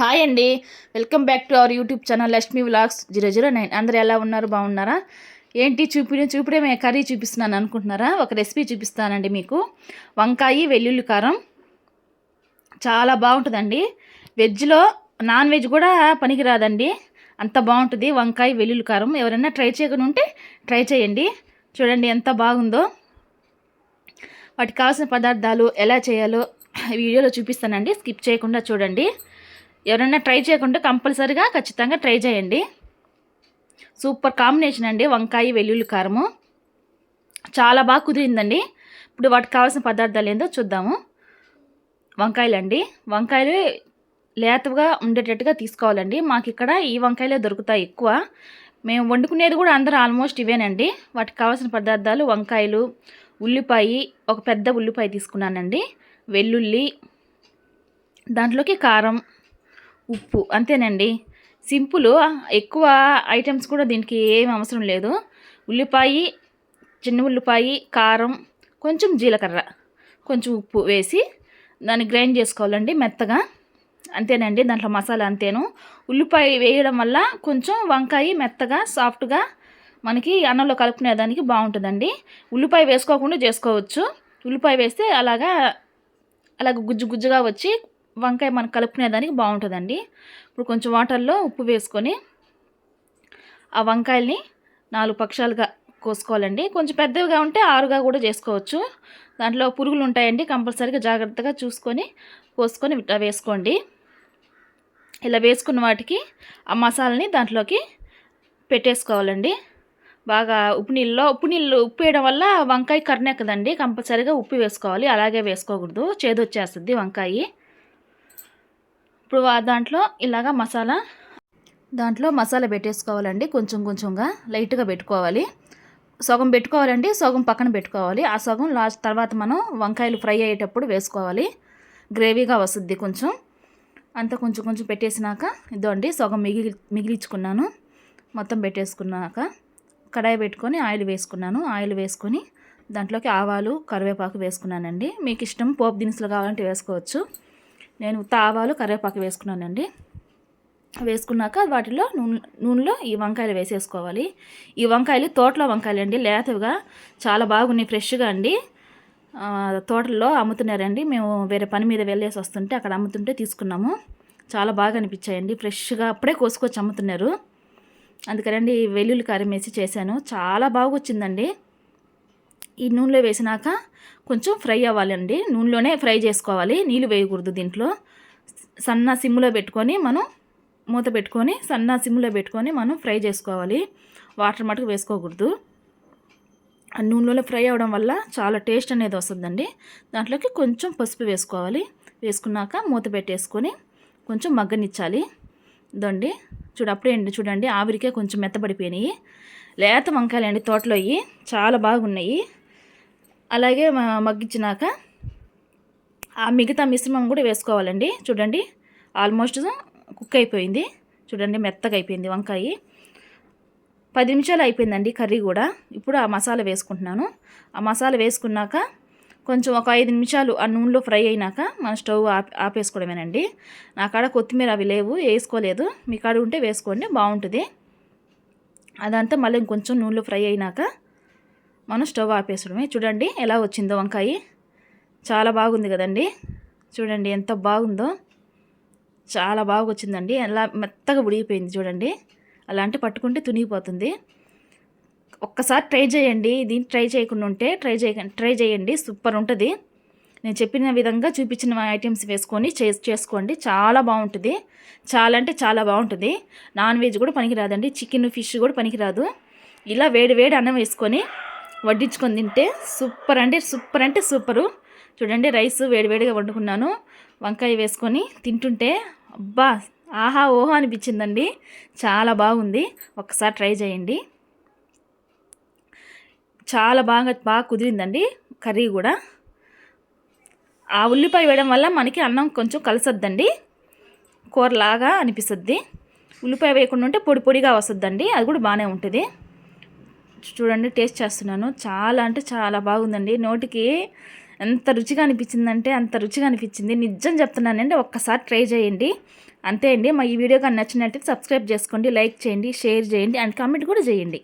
Hi అండి. Welcome back to our YouTube channel Lakshmi vlogs zero zero nine. అందరు ఎలా ఉన్నారు? బాగున్నారా? ఏంటి చూపి మేము కర్రీ చూపిస్తున్నాను అనుకుంటున్నారా? ఒక రెసిపీ చూపిస్తానండి మీకు. వంకాయ వెల్లుల్లి కారం. చాలా బాగుంటుందండి. వెజ్లో నాన్ వెజ్ కూడా పనికిరాదండి. అంత బాగుంటుంది వంకాయ వెల్లుల్లి కారం. ఎవరైనా ట్రై చేయకుండా ఉంటే ట్రై చేయండి. చూడండి ఎంత బాగుందో. వాటికి కావాల్సిన పదార్థాలు ఎలా చేయాలో వీడియోలో చూపిస్తానండి. స్కిప్ చేయకుండా చూడండి. ఎవరైనా ట్రై చేయకుంటే కంపల్సరీగా ఖచ్చితంగా ట్రై చేయండి. సూపర్ కాంబినేషన్ అండి వంకాయ వెల్లుల్లి కారము. చాలా బాగా కుదిరిందండి. ఇప్పుడు వాటికి కావాల్సిన పదార్థాలు ఏందో చూద్దాము. వంకాయలు అండి వంకాయలు లేతగా ఉండేటట్టుగా తీసుకోవాలండి. మాకు ఇక్కడ ఈ వంకాయలే దొరుకుతాయి ఎక్కువ. మేము వండుకునేది కూడా అందరూ ఆల్మోస్ట్ ఇవేనండి. వాటికి కావాల్సిన పదార్థాలు వంకాయలు ఉల్లిపాయ ఒక పెద్ద ఉల్లిపాయ తీసుకున్నానండి. వెల్లుల్లి దాంట్లోకి కారం ఉప్పు అంతేనండి. సింపుల్ ఎక్కువ ఐటమ్స్ కూడా దీనికి ఏం అవసరం లేదు. ఉల్లిపాయ చిన్న ఉల్లిపాయ కారం కొంచెం జీలకర్ర కొంచెం ఉప్పు వేసి దాన్ని గ్రైండ్ చేసుకోవాలండి మెత్తగా. అంతేనండి దాంట్లో మసాలా అంతేను. ఉల్లిపాయ వేయడం వల్ల కొంచెం వంకాయ మెత్తగా సాఫ్ట్గా మనకి అన్నంలో కలుపుకునేదానికి బాగుంటుందండి. ఉల్లిపాయ వేసుకోకుండా చేసుకోవచ్చు. ఉల్లిపాయ వేస్తే అలాగా అలాగ గుజ్జు గుజ్జుగా వచ్చి వంకాయ మనం కలుపుకునేదానికి బాగుంటుందండి. ఇప్పుడు కొంచెం వాటర్లో ఉప్పు వేసుకొని ఆ వంకాయల్ని నాలుగు పక్షాలుగా కోసుకోవాలండి. కొంచెం పెద్దవిగా ఉంటే ఆరుగా కూడా చేసుకోవచ్చు. దాంట్లో పురుగులు ఉంటాయండి కంపల్సరీగా జాగ్రత్తగా చూసుకొని కోసుకొని వేసుకోండి. ఇలా వేసుకున్న వాటికి ఆ మసాలని దాంట్లోకి పెట్టేసుకోవాలండి. బాగా ఉప్పు నీళ్ళలో ఉప్పు నీళ్ళు ఉప్పు వేయడం వల్ల వంకాయ కర్నెక్కదండి కంపల్సరీగా ఉప్పు వేసుకోవాలి అలాగే వేసుకోకూడదు. చేదు వచ్చేస్తుంది వంకాయ. ఇప్పుడు దాంట్లో ఇలాగా మసాలా దాంట్లో మసాలా పెట్టేసుకోవాలండి కొంచెం కొంచెంగా లైట్గా పెట్టుకోవాలి. సగం పెట్టుకోవాలండి సగం పక్కన పెట్టుకోవాలి. ఆ సగం లాస్ట్ తర్వాత మనం వంకాయలు ఫ్రై అయ్యేటప్పుడు వేసుకోవాలి. గ్రేవీగా వస్తుంది కొంచెం. అంతా కొంచెం కొంచెం పెట్టేసినాక ఇదండి సగం మిగిలి మిగిలించుకున్నాను. మొత్తం పెట్టేసుకున్నాక కడాయి పెట్టుకొని ఆయిల్ వేసుకున్నాను. ఆయిల్ వేసుకొని దాంట్లోకి ఆవాలు కరివేపాకు వేసుకున్నానండి. మీకు ఇష్టం పోపు దినుసులు కావాలంటే వేసుకోవచ్చు. నేను ఉత్త ఆవాలు కరివేపాకు వేసుకున్నానండి. వేసుకున్నాక వాటిలో నూనె నూనెలో ఈ వంకాయలు వేసేసుకోవాలి. ఈ వంకాయలు తోటలో వంకాయలు అండి లేతవిగా చాలా బాగున్నాయి ఫ్రెష్గా అండి. తోటల్లో అమ్ముతున్నారండి. మేము వేరే పని మీద వెళ్ళేసి వస్తుంటే అక్కడ అమ్ముతుంటే తీసుకున్నాము. చాలా బాగా అనిపించాయండి ఫ్రెష్గా అప్పుడే కోసుకొచ్చి అమ్ముతున్నారు. అందుకనండి వెల్లుల్లి కారం వేసి చేశాను. చాలా బాగా వచ్చిందండి ఈ నూనెలో వేసినాక కొంచెం ఫ్రై అవ్వాలండి. నూనెలోనే ఫ్రై చేసుకోవాలి. నీళ్ళు వేయకూడదు దీంట్లో. సన్న సిమ్లో పెట్టుకొని మనం మూత పెట్టుకొని సన్న సిమ్లో పెట్టుకొని మనం ఫ్రై చేసుకోవాలి. వాటర్ మటుకు వేసుకోకూడదు. ఆ నూనెలో ఫ్రై అవ్వడం వల్ల చాలా టేస్ట్ అనేది వస్తుందండి. దాంట్లోకి కొంచెం పసుపు వేసుకోవాలి. వేసుకున్నాక మూత పెట్టేసుకొని కొంచెం మగ్గనిచ్చాలి. దండి చూడు అప్పుడే చూడండి. ఆవిరికే కొంచెం మెత్తబడిపోయినాయి. లేత వంకాయలు అండి తోటలో అయ్యి చాలా బాగున్నాయి. అలాగే మగ్గించినాక ఆ మిగతా మిశ్రమం కూడా వేసుకోవాలండి. చూడండి ఆల్మోస్ట్ కుక్ అయిపోయింది. చూడండి మెత్తగా అయిపోయింది వంకాయ. పది నిమిషాలు అయిపోయిందండి కర్రీ కూడా. ఇప్పుడు ఆ మసాలా వేసుకుంటున్నాను. ఆ మసాలా వేసుకున్నాక కొంచెం ఒక ఐదు నిమిషాలు ఆ నూనెలో ఫ్రై అయినాక మన స్టవ్ ఆపేసుకోవడమేనండి. నా కాడ కొత్తిమీర అవి లేవు వేసుకోలేదు. మీ కాడ ఉంటే వేసుకోండి బాగుంటుంది. అదంతా మళ్ళీ ఇంకొంచెం నూనెలో ఫ్రై అయినాక మనం స్టవ్ ఆపేసడమే. చూడండి ఎలా వచ్చిందో వంకాయ. చాలా బాగుంది కదండి. చూడండి ఎంత బాగుందో. చాలా బాగా వచ్చిందండి. ఎలా మెత్తగా ఉడిగిపోయింది చూడండి. అలా అంటే పట్టుకుంటే తునిగిపోతుంది. ఒక్కసారి ట్రై చేయండి. దీన్ని ట్రై చేయకుండా ఉంటే ట్రై చేయ ట్రై చేయండి. సూపర్ ఉంటుంది. నేను చెప్పిన విధంగా చూపించిన ఐటమ్స్ వేసుకొని చే చేసుకోండి. చాలా బాగుంటుంది. చాలా అంటే చాలా బాగుంటుంది. నాన్ వెజ్ కూడా పనికిరాదండి. చికెన్ ఫిష్ కూడా పనికిరాదు. ఇలా వేడి వేడి అన్నం వేసుకొని వడ్డించుకొని తింటే సూపర్ అంటే సూపర్ అంటే సూపరు. చూడండి రైస్ వేడివేడిగా వండుకున్నాను. వంకాయ వేసుకొని తింటుంటే అబ్బా ఆహా ఓహో అనిపించిందండి. చాలా బాగుంది. ఒకసారి ట్రై చేయండి. చాలా బాగా బాగా కుదిరిందండి కర్రీ కూడా. ఆ ఉల్లిపాయ వేయడం వల్ల మనకి అన్నం కొంచెం కలిసొద్దండి. కూరలాగా అనిపిస్తుంది. ఉల్లిపాయ వేయకుండా ఉంటే పొడి పొడిగా వస్తుందండి. అది కూడా బాగానే ఉంటుంది. చూడండి టేస్ట్ చేస్తున్నాను. చాలా అంటే చాలా బాగుందండి. నోటికి ఎంత రుచిగా అనిపించిందంటే అంత రుచిగా అనిపించింది. నిజం చెప్తున్నానండి ఒక్కసారి ట్రై చేయండి. అంతే అండి. మా ఈ వీడియో కానీ నచ్చినట్లయితే సబ్స్క్రైబ్ చేసుకోండి లైక్ చేయండి షేర్ చేయండి అండ్ కామెంట్ కూడా చేయండి.